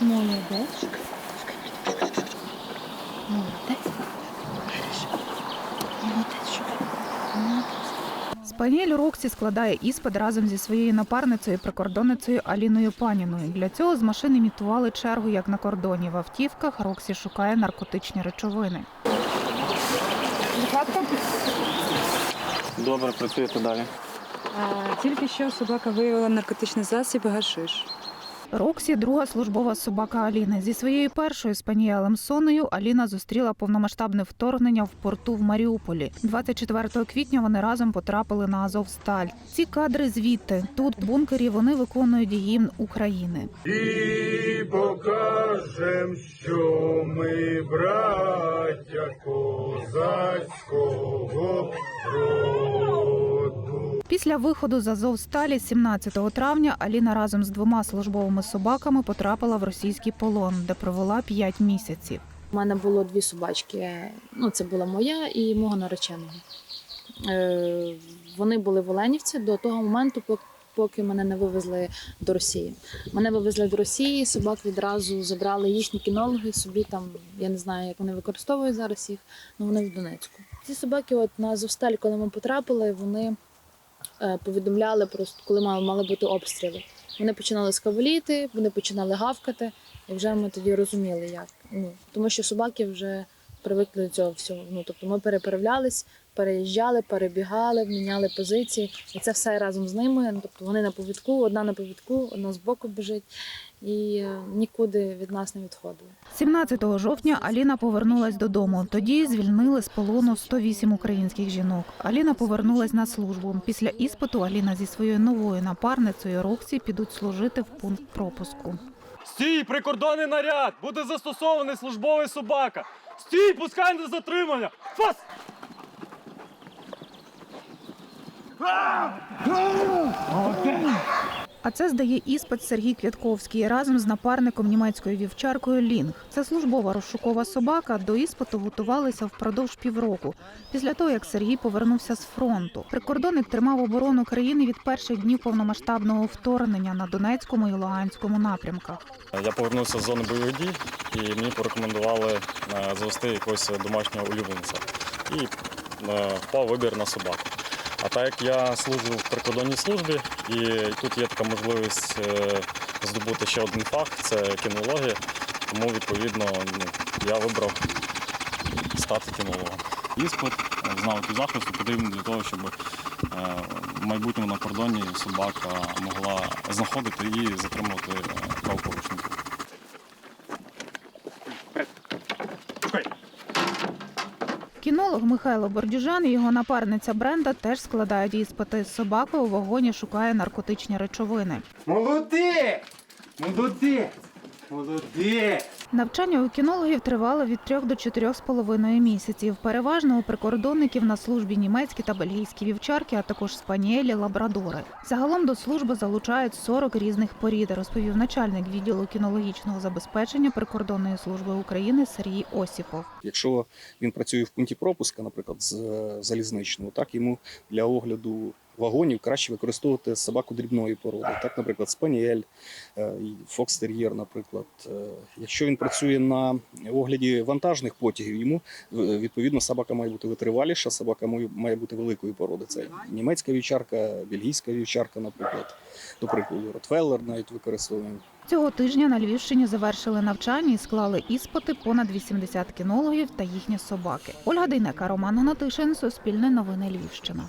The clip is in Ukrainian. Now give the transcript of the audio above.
Молодець. Молодець. Молодець, Спаніель Роксі складає іспит разом зі своєю напарницею прикордонницею Аліною Паніною. Для цього з машини імітували чергу, як на кордоні. В автівках Роксі шукає наркотичні речовини. Добре, працюєте далі. А, Тільки що собака виявила наркотичний засіб гашиш. Роксі друга службова собака Аліни. Зі своєю першою спаніелем Соною Аліна зустріла повномасштабне вторгнення в порту в Маріуполі. 24 квітня вони разом потрапили на Азовсталь. Ці кадри звідти. Тут в бункері вони виконують гімн України. І покажем, що ми браття козацького роду. Після виходу з Азовсталі 17 травня Аліна разом з двома службовими собаками потрапила в російський полон, де провела 5 місяців. У мене було дві собачки. Ну, це була моя і мого нареченого. Е, вони були в Оленівці до того моменту, пок- поки мене не вивезли до Росії. Мене вивезли до Росії, собак відразу забрали їхні кінологи собі там. Я не знаю, як вони використовують зараз їх, але вони в Донецьку. Ці собаки, от на Азовсталь, коли ми потрапили, вони повідомляли просто, коли мали, мали бути обстріли. Вони починали скаволіти, вони починали гавкати, і вже ми тоді розуміли, як. Ну, тому що собаки вже привикли до цього всього. Ну, тобто ми переправлялись, переїжджали, перебігали, міняли позиції, і це все разом з ними. Ну, тобто вони на повідку, одна на повідку, одна збоку біжить, і е, нікуди від нас не відходили. 17 жовтня Аліна повернулась додому. Тоді звільнили з полону 108 українських жінок. Аліна повернулась на службу. Після іспиту Аліна зі своєю новою напарницею Роксі підуть служити в пункт пропуску. Стій, прикордонний наряд! Буде застосований службовий собака! Стій, пускай на затримання! Фас! А це здає іспит Сергій Квятковський разом з напарником німецькою вівчаркою Лінг. Це службова розшукова собака. До іспиту готувалися впродовж півроку. Після того, як Сергій повернувся з фронту, прикордонник тримав оборону країни від перших днів повномасштабного вторгнення на Донецькому і Луганському напрямках. Я повернувся з зони бойових дій і мені порекомендували е, завести якогось домашнього улюбленця. І е, впав вибір на собаку. А так як я служу в прикордонній службі, і тут є така можливість е, здобути ще один фах це кінологія. Тому відповідно ну, я вибрав стати кінологом. Іспит з навиків захисту потрібен для того, щоб е, в майбутньому на кордоні собака могла знаходити і затримувати е, правопорушників. Кінолог Михайло Бордюжан і його напарниця Бренда теж складають іспити. Собака у вагоні шукає наркотичні речовини. Молодець! Молодець! Молодець! Навчання у кінологів тривало від трьох до чотирьох з половиною місяців. Переважно у прикордонників на службі німецькі та бельгійські вівчарки, а також спаніелі, лабрадори. Загалом до служби залучають 40 різних порід, розповів начальник відділу кінологічного забезпечення прикордонної служби України Сергій Осіпов. Якщо він працює в пункті пропуска, наприклад, з е, залізничного, так йому для огляду вагонів краще використовувати собаку дрібної породи. Так, наприклад, спаніель, е, фокстер'єр, наприклад. Е, Якщо він працює на огляді вантажних потягів, йому е, відповідно собака має бути витриваліша, собака має- бути великої породи. Це німецька вівчарка, бельгійська вівчарка, наприклад. До прикладу, Ротвеллер навіть використовуємо. Цього тижня на Львівщині завершили навчання і склали іспити понад 80 кінологів та їхні собаки. Ольга Дейнека, Роман Гнатишин, Суспільне новини Львівщина.